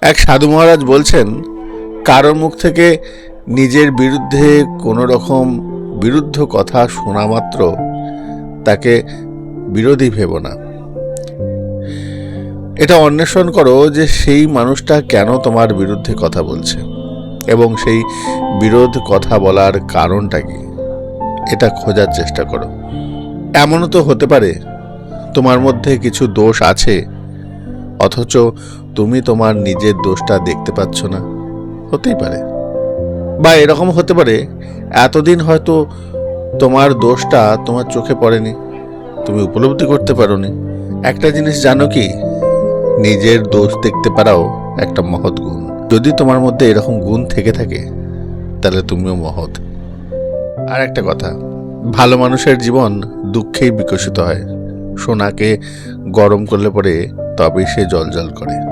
এক সাধু মহারাজ বলছেন কারোর মুখ থেকে নিজের বিরুদ্ধে কোনো রকম বিরুদ্ধ কথা শোনা মাত্র, তাকে বিরোধী ভেব না। এটা অন্বেষণ করো যে সেই মানুষটা কেন তোমার বিরুদ্ধে কথা বলছে এবং সেই বিরোধ কথা বলার কারণটা কি? এটা খোঁজার চেষ্টা করো। এমনও তো হতে পারে, তোমার মধ্যে কিছু দোষ আছে অথচ তুমি তোমার নিজের দোষটা দেখতে পাচ্ছ না। হতেই পারে। বা এরকম হতে পারে, এতদিন হয়তো তোমার দোষটা তোমার চোখে পড়েনি। তুমি উপলব্ধি করতে পারোনি। একটা জিনিস জানো কি? নিজের দোষ দেখতে পারাও একটা মহৎ গুণ। যদি তোমার মধ্যে এরকম গুণ থেকে থাকে, তাহলে তুমিও মহৎ। আর একটা কথা, ভালো মানুষের জীবন দুঃখেই বিকশিত হয়। সোনাকে গরম করলে পরে তবে সে জল জল করে।